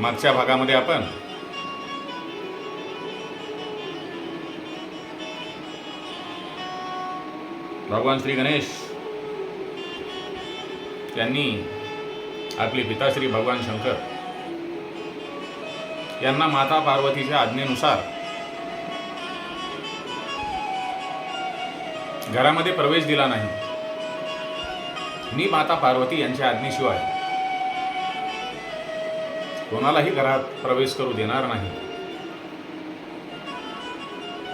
मागच्या भागामध्ये आपण. भगवान श्री गणेश त्यांनी आपले पिताश्री भगवान शंकर यांना माता पार्वतीच्या आज्ञेनुसार घरामध्ये प्रवेश दिला नाही. मी माता पार्वती यांच्या आज्ञेशिवाय कोणालाही घरात प्रवेश करू देणार नाही.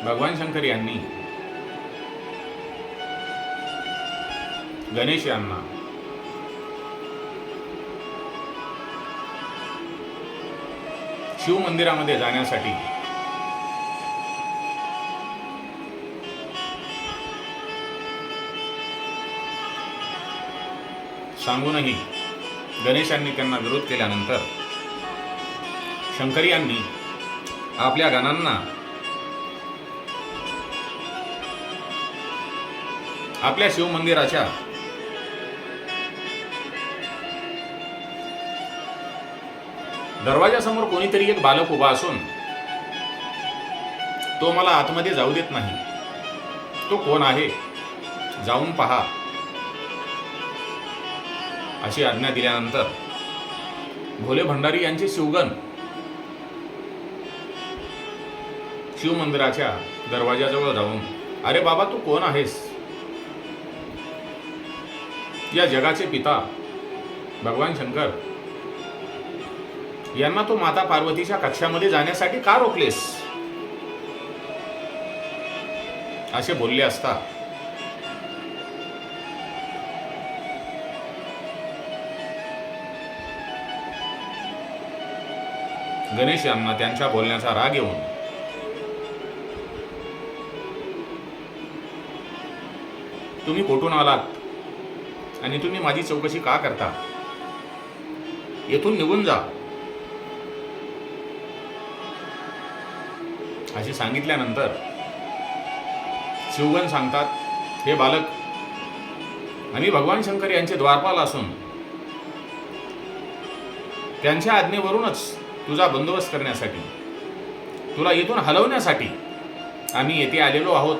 भगवान शंकर यांनी गणेश यांना शिव मंदिरामध्ये जाण्यासाठी सांगूनही गणेशांनी त्यांना विरोध केल्यानंतर शंकर यांनी आपल्या गाण्यांना आपल्या शिवमंदिराच्या दरवाजासमोर कोणीतरी एक बालक उभा असून तो मला आतमध्ये जाऊ देत नाही. तो कोण आहे? जाऊन पहा. अशी आज्ञा दिल्यानंतर भोले भंडारी यांचे शिवगण शिवमंदिराच्या दरवाजाजवळ जाऊन अरे बाबा तू कोण आहेस? या जगाचे पिता भगवान शंकर. यांना तू माता पार्वतीच्या कक्षामध्ये जाण्यासाठी का रोखलेस? असे बोलले असता गणेश यांना त्यांच्या बोलण्याचा राग येऊन तुम्ही कुठून आलात? आणि तुम्ही माझी चौकशी का करता? येथून निघून जा. अशी सांगितल्यानंतर शिवगण सांगतात हे बालक आम्ही भगवान शंकर यांचे द्वारपाल असून त्यांच्या आज्ञेवरूनच तुझा बंदोबस्त करण्यासाठी तुला इथून हलवण्यासाठी आम्ही येथे आलेलो आहोत.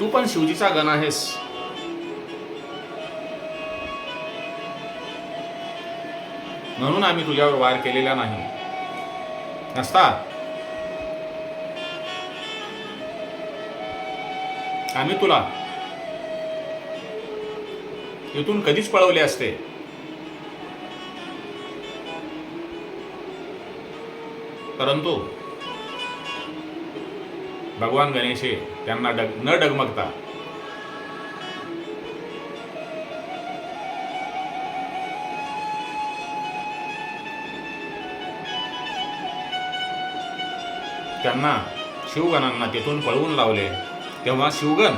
तू पण शिवजीचा गण आहेस. म्हणून आम्ही तुझ्यावर वार केलेला नाही. नसता? आम्ही तुला इथून कधीच पळवले असते. परंतु भगवान गणेशे त्यांना डग न डगमगता. त्यांना शिवगणांना तिथून पळवून लावले. तेव्हा शिवगण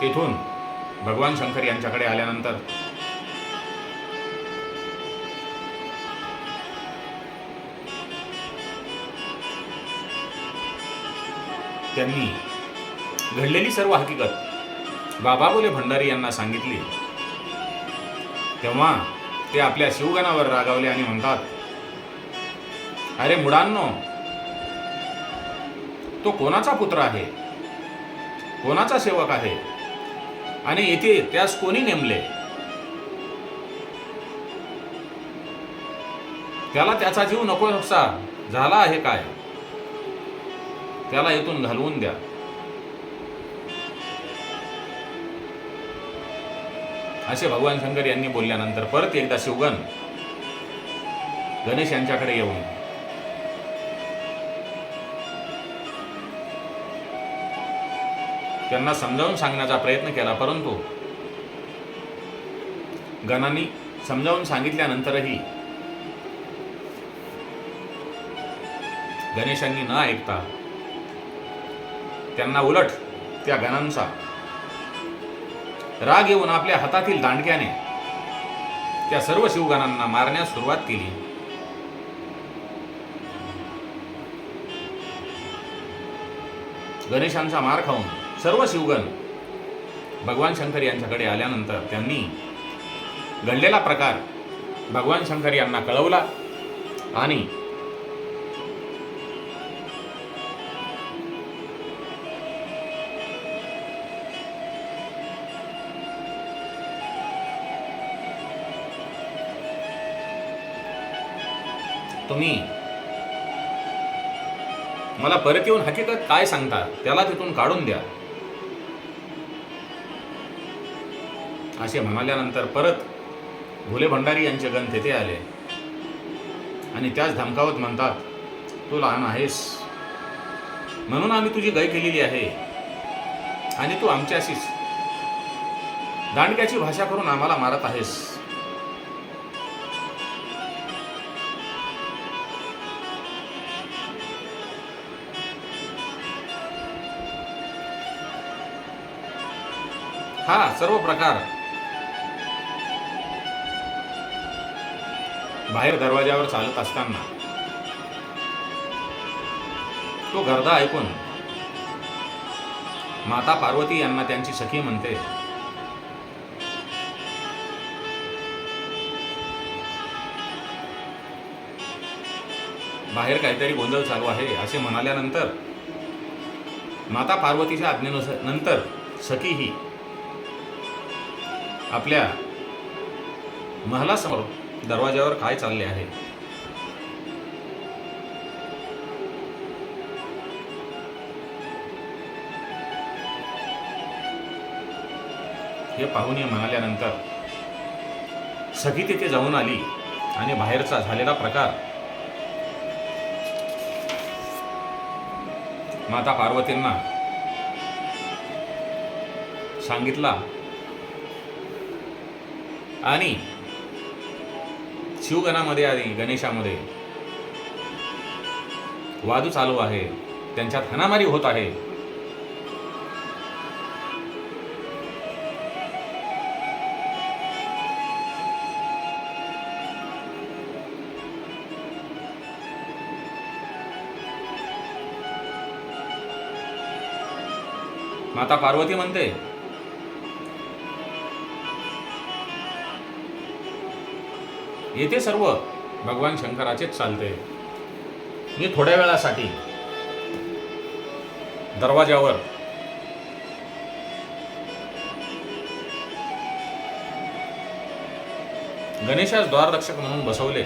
तिथून भगवान शंकर यांच्याकडे आल्यानंतर त्यांनी घडलेली सर्व हकीकत बाबा बोले भंडारी यांना सांगितली. तेव्हा ते आपल्या शिवगणावर रागावले आणि म्हणतात अरे मुडांनो तो कोणाचा पुत्र आहे? कोणाचा सेवक आहे? आणि येथे त्यास कोणी नेमले? त्याला त्याचा जीव नको असा झाला आहे काय? त्याला इथून घालवून द्या. असे भगवान शंकर यांनी बोलल्यानंतर परत एकदा शिवगण गणेश यांच्याकडे येऊन त्यांना समजावून सांगण्याचा प्रयत्न केला परंतु गणांनी समजावून सांगितल्यानंतरही गणेशांनी न ऐकता त्यांना उलट त्या गणांचा राग येऊन आपल्या हातातील दांडक्याने त्या सर्व शिवगणांना मारण्यास सुरुवात केली. गणेशांचा मार खाऊन सर्व शिवगण भगवान शंकर यांच्याकडे आल्यानंतर त्यांनी घडलेला प्रकार भगवान शंकर यांना कळवला आणि तुम्ही? मला परत येऊन हकीकत काय सांगता त्याला तिथून काढून द्या. असे म्हणाल्यानंतर परत भोले भंडारी यांचे गण तेथे आले. आणि त्याच धमकावत म्हणतात तू लहान आहेस. म्हणून आम्ही तुझी गय केलेली आहे. आणि तू आमच्याशीच. दांडक्याची भाषा करून आम्हाला मारत आहेस. हा सर्व प्रकार. बाहेर दरवाजावर चालत असताना. तो गर्दा ऐकून माता पार्वती यांना त्यांची सखी म्हणते बाहेर काहीतरी गोंधळ चालू आहे असे म्हणाल्यानंतर माता पार्वतीच्या आज्ञेनुसार नंतर सखी ही आपल्या महालासमोर दरवाज्यावर काय चालले आहे? हे पाहून म्हणाल्यानंतर सखी तिथे जाऊन आली आणि बाहेरचा झालेला प्रकार. माता पार्वतींना सांगितला आणि शिवगणामध्ये आणि गणेशामध्ये वादू चालू आहे. त्यांच्यात हनामारी होत आहे. माता पार्वती म्हणते येथे सर्व भगवान शंकराचेच चालते. मी थोड्या वेळासाठी दरवाजावर गणेशास द्वाररक्षक म्हणून बसवले.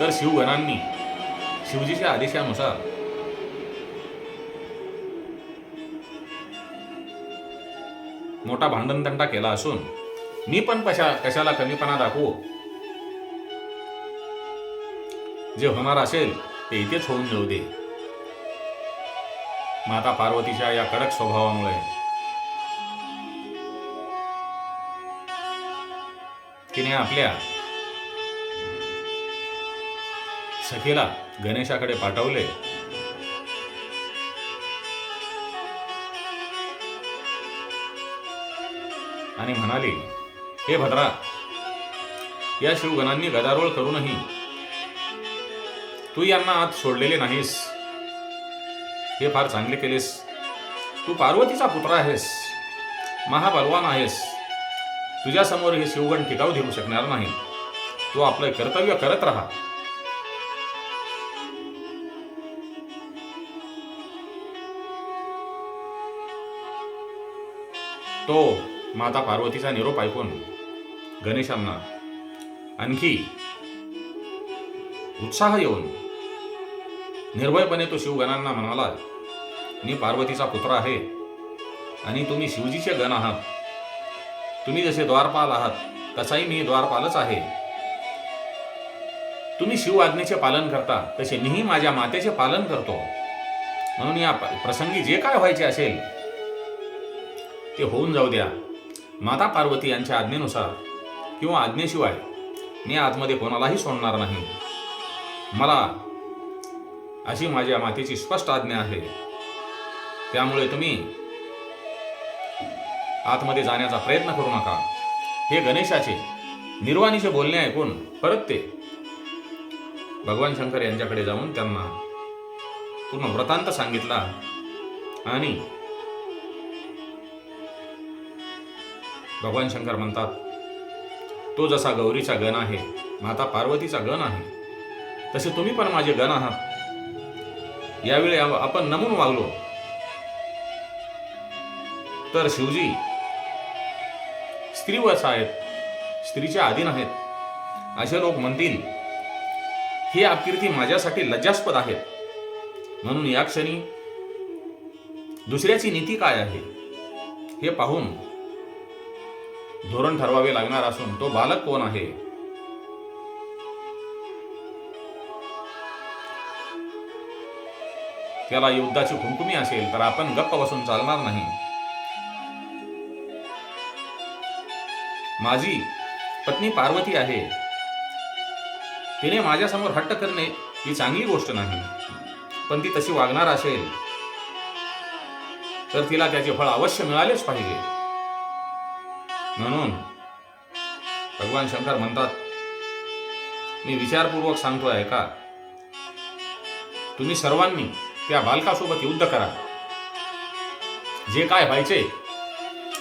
तर शिवगणांनी शिवजीच्या आदेशानुसार मोठा भांडणतंटा केला असून मी पण कशा कशाला कमीपणा दाखवू? जे होणार असेल ते इथेच होऊन जाऊ दे. माता पार्वतीच्या या कडक स्वभावामुळे. तिने आपल्या सखीला गणेशाकडे पाठवले. आणि म्हणाली हे भद्रा या शिवगणांनी गदारोळ करूनही तू यांना आत सोडलेले नाहीस. हे फार चांगले केलेस. तू पार्वतीचा पुत्र आहेस. महाबलवान आहेस. तुझ्यासमोर हे शिवगण टिकाऊ देऊ शकणार नाही. तू आपलं कर्तव्य करत राहा. तो माता पार्वतीचा निरोप ऐकून गणेशांना आणखी उत्साह येऊन निर्भयपणे तो शिवगणांना म्हणाला मी पार्वतीचा पुत्र आहे आणि तुम्ही शिवजीचे गण आहात. तुम्ही जसे द्वारपाल आहात तसाही मी द्वारपालच आहे. तुम्ही शिव आज्ञेचे पालन करता तसे मीही माझ्या मातेचे पालन करतो. म्हणून या प्रसंगी जे काय व्हायचे असेल ते होऊन जाऊ द्या. माता पार्वती यांच्या आज्ञेनुसार किंवा आज्ञेशिवाय मी आतमध्ये कोणालाही सोडणार नाही. मला अशी माझ्या मातेची स्पष्ट आज्ञा आहे. त्यामुळे तुम्ही आतमध्ये जाण्याचा प्रयत्न करू नका. हे गणेशाचे निर्वाणीचे बोलणे ऐकून परत ते भगवान शंकर यांच्याकडे जाऊन त्यांना पूर्ण वृत्तांत सांगितला आणि भगवान शंकर म्हणतात तो जसा गौरीचा गण आहे माता पार्वतीचा गण आहे तसे तुम्ही पण माझे गण आहात. यावेळी आपण नमून वागलो. तर शिवजी स्त्रीवश आहेत स्त्रीच्या अधीन आहेत. असे लोक म्हणतील ही अपकीर्ती माझ्यासाठी लज्जास्पद आहेत म्हणून या क्षणी दुसऱ्याची नीती काय आहे हे पाहून धोरण ठरवावे लागणार असून तो बालक कोण आहे? त्याला युद्धाची खुमकुमी असेल तर आपण गप्प बसून चालणार नाही. माझी पत्नी पार्वती आहे. तिने माझ्यासमोर हट्ट करणे ही चांगली गोष्ट नाही. पण ती तशी वागणार असेल तर तिला त्याचे फळ अवश्य मिळालेच पाहिजे. म्हणून भगवान शंकर म्हणतात मी विचारपूर्वक सांगतो आहे का तुम्ही सर्वांनी त्या बालकासोबत युद्ध करा. जे काय व्हायचे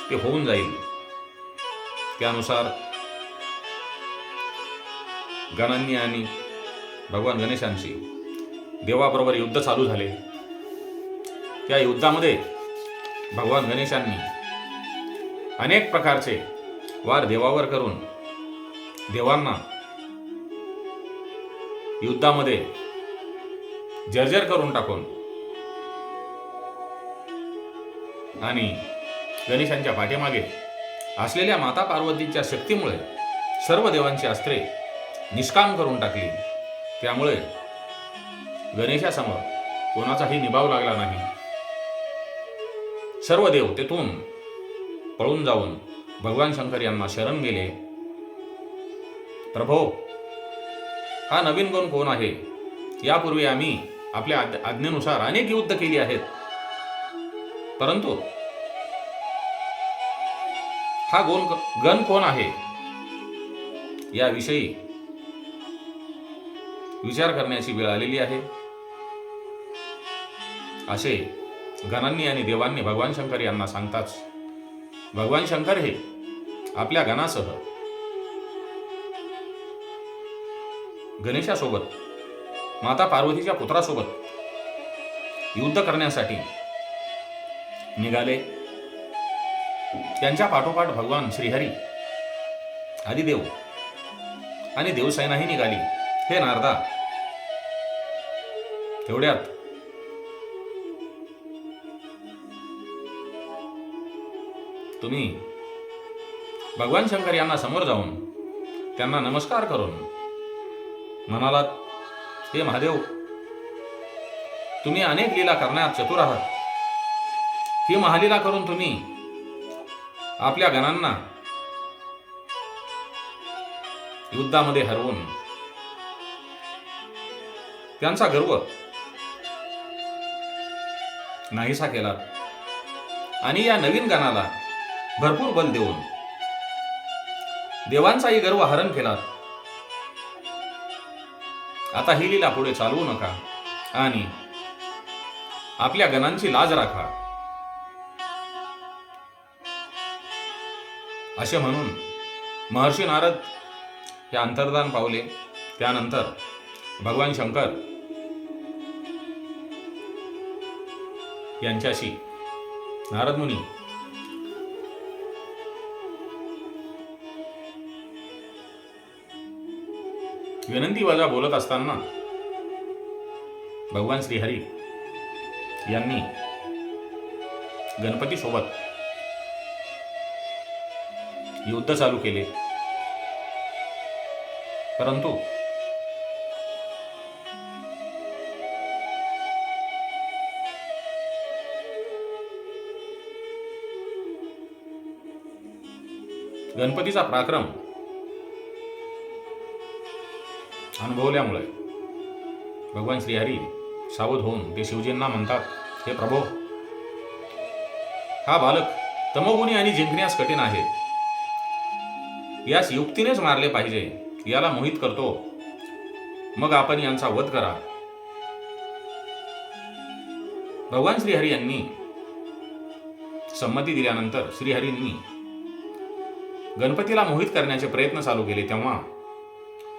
ते होऊन जाईल. त्यानुसार गणांनी आणि भगवान गणेशांशी देवाबरोबर युद्ध चालू झाले. त्या युद्धामध्ये भगवान गणेशांनी अनेक प्रकारचे वार देवावर करून देवांना युद्धामध्ये जर्जर करून टाकून आणि गणेशांच्या पाठीमागे असलेल्या माता पार्वतीच्या शक्तीमुळे सर्व देवांची अस्त्रे निष्काम करून टाकली. त्यामुळे गणेशासमोर कोणाचाही निभाव लागला नाही. सर्व देव तेथून पळून जाऊन भगवान शंकर यांना शरण गेले. प्रभो हा नवीन गुण कोण आहे? यापूर्वी आम्ही आपल्या आज्ञेनुसार अनेक युद्ध केली आहेत. परंतु हा गोन गण कोण आहे? याविषयी विचार करण्याची वेळ आलेली आहे. असे गणांनी आणि देवांनी भगवान शंकर यांना सांगताच भगवान शंकर हे आपल्या गणासह गणेशासोबत माता पार्वतीच्या पुत्रासोबत युद्ध करण्यासाठी निघाले. त्यांच्या पाठोपाठ भगवान श्रीहरी आदिदेव आणि देवसेनाही निघाली. हे नारदा तेवढ्यात तुम्ही भगवान शंकर यांना समोर जाऊन त्यांना नमस्कार करून म्हणालात हे महादेव तुम्ही अनेक लीला करण्यात चतुर आहात. ही महालीला करून तुम्ही आपल्या गणांना युद्धामध्ये हरवून त्यांचा गर्व नाहीसा केला आणि या नवीन गणाला भरपूर बल देऊन. देवांचाही गर्व हरण केला आता ही लीला पुढे चालवू नका आणि आपल्या गणांची लाज राखा. असे म्हणून महर्षी नारद हे अंतर्दान पावले. त्यानंतर भगवान शंकर यांच्याशी नारद मुनी विनंती वजा बोलत असताना भगवान श्रीहरी यांनी गणपती सोबत युद्ध चालू केले. परंतु गणपतीचा पराक्रम अनुभवल्यामुळे. भगवान श्रीहरी सावध होऊन ते शिवजींना म्हणतात हे प्रभो हा बालक तमोगुणी आणि जिंकण्यास कठीण आहे. यास युक्तीनेच मारले पाहिजे याला मोहित करतो. मग आपण यांचा वध करा. भगवान श्रीहरी यांनी संमती दिल्यानंतर श्रीहरींनी गणपतीला मोहित करण्याचे प्रयत्न चालू केले. तेव्हा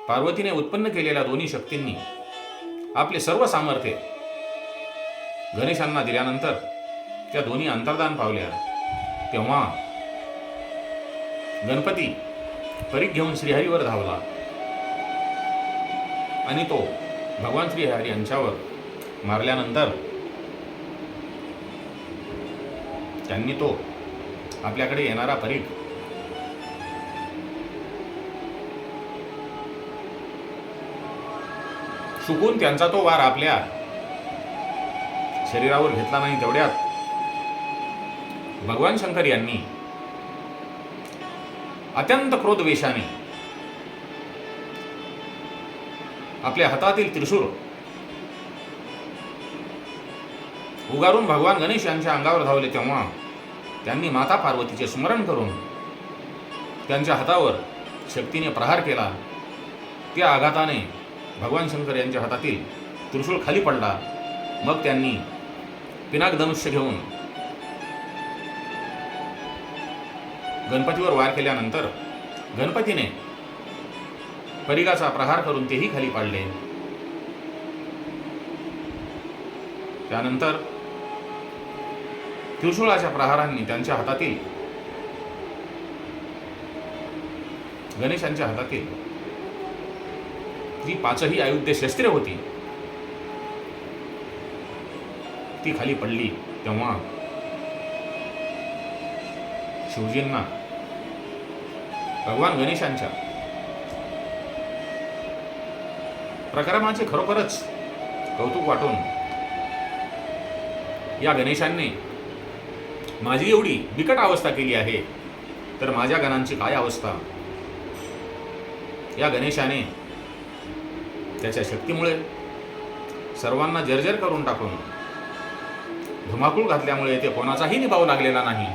पार्वतीने उत्पन्न केलेल्या दोन्ही शक्तींनी आपले सर्व सामर्थ्य गणेशांना दिल्यानंतर त्या दोन्ही अंतर्दान पावल्या. तेव्हा गणपती परीख घेऊन श्रीहरीवर धावला. आणि तो भगवान श्रीहरी यांच्यावर मारल्यानंतर त्यांनी तो आपल्याकडे येणारा परीख चुकून त्यांचा तो वार आपल्या शरीरावर घेतला नाही तेवढ्यात. भगवान शंकर यांनी अत्यंत क्रोधवेशाने आपल्या हातातील त्रिशूळ उगारून भगवान गणेश यांच्या अंगावर धावले तेव्हा त्यांनी माता पार्वतीचे स्मरण करून त्यांच्या हातावर शक्तीने प्रहार केला. त्या आघाताने भगवान शंकर यांच्या हातातील त्रिशूळ खाली पडला. मग त्यांनी पिनाक धनुष्य घेऊन गणपतीवर वार केल्यानंतर गणपतीने परिगाचा प्रहार करून तेही खाली पाडले. त्यानंतर त्रिशूळाच्या प्रहारांनी त्यांच्या हातातील गणेशांच्या हातातील ती पाचही आयुध्य शस्त्रे होती. ती खाली पडली तेव्हा शिवजींना भगवान गणेशांच्या प्रक्रमाचे खरोखरच कौतुक वाटून या गणेशांनी माझी एवढी बिकट अवस्था केली आहे तर माझ्या गणांची काय अवस्था? या गणेशाने त्याच्या शक्तीमुळे सर्वांना जर्जर करून टाकून धुमाकूळ घातल्यामुळे ते कोणाचाही निभाव लागलेला नाही.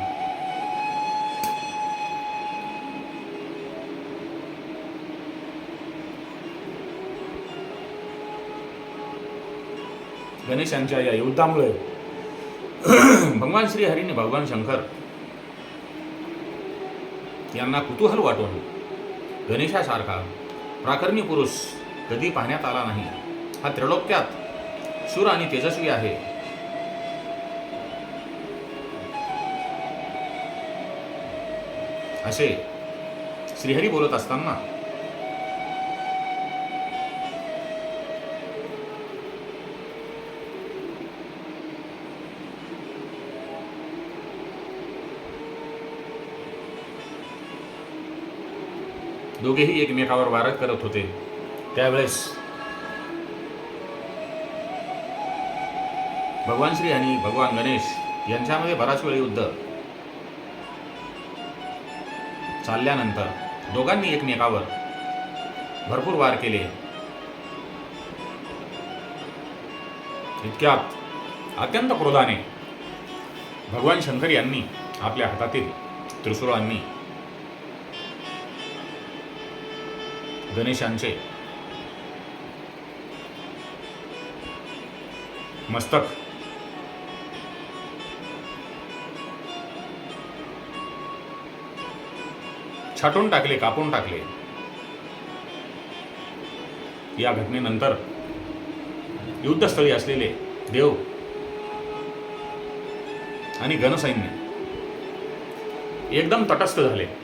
गणेशांच्या या युद्धामुळे भगवान श्री हरीने भगवान शंकर यांना कुतूहल वाटून गणेशासारखा प्राकर्मी पुरुष कधी पाहण्यात आला नाही. हा त्रिलोक्यात शूर आणि तेजस्वी आहे. असे श्रीहरी बोलत असताना दोघेही एकमेकावर वारत करत होते. त्यावेळेस. भगवान श्री आणि भगवान गणेश यांच्यामध्ये बराच वेळ युद्ध चालल्यानंतर दोघांनी एकमेकावर भरपूर वार केले. इतक्यात अत्यंत क्रोधाने भगवान शंकर यांनी आपल्या हातातील त्रिशूळांनी गणेशांचे मस्तक. छाटून टाकले कापून टाकले. या घटनेनंतर युद्धस्थळी असलेले देव आणि गणसैन्य एकदम तटस्थ झाले.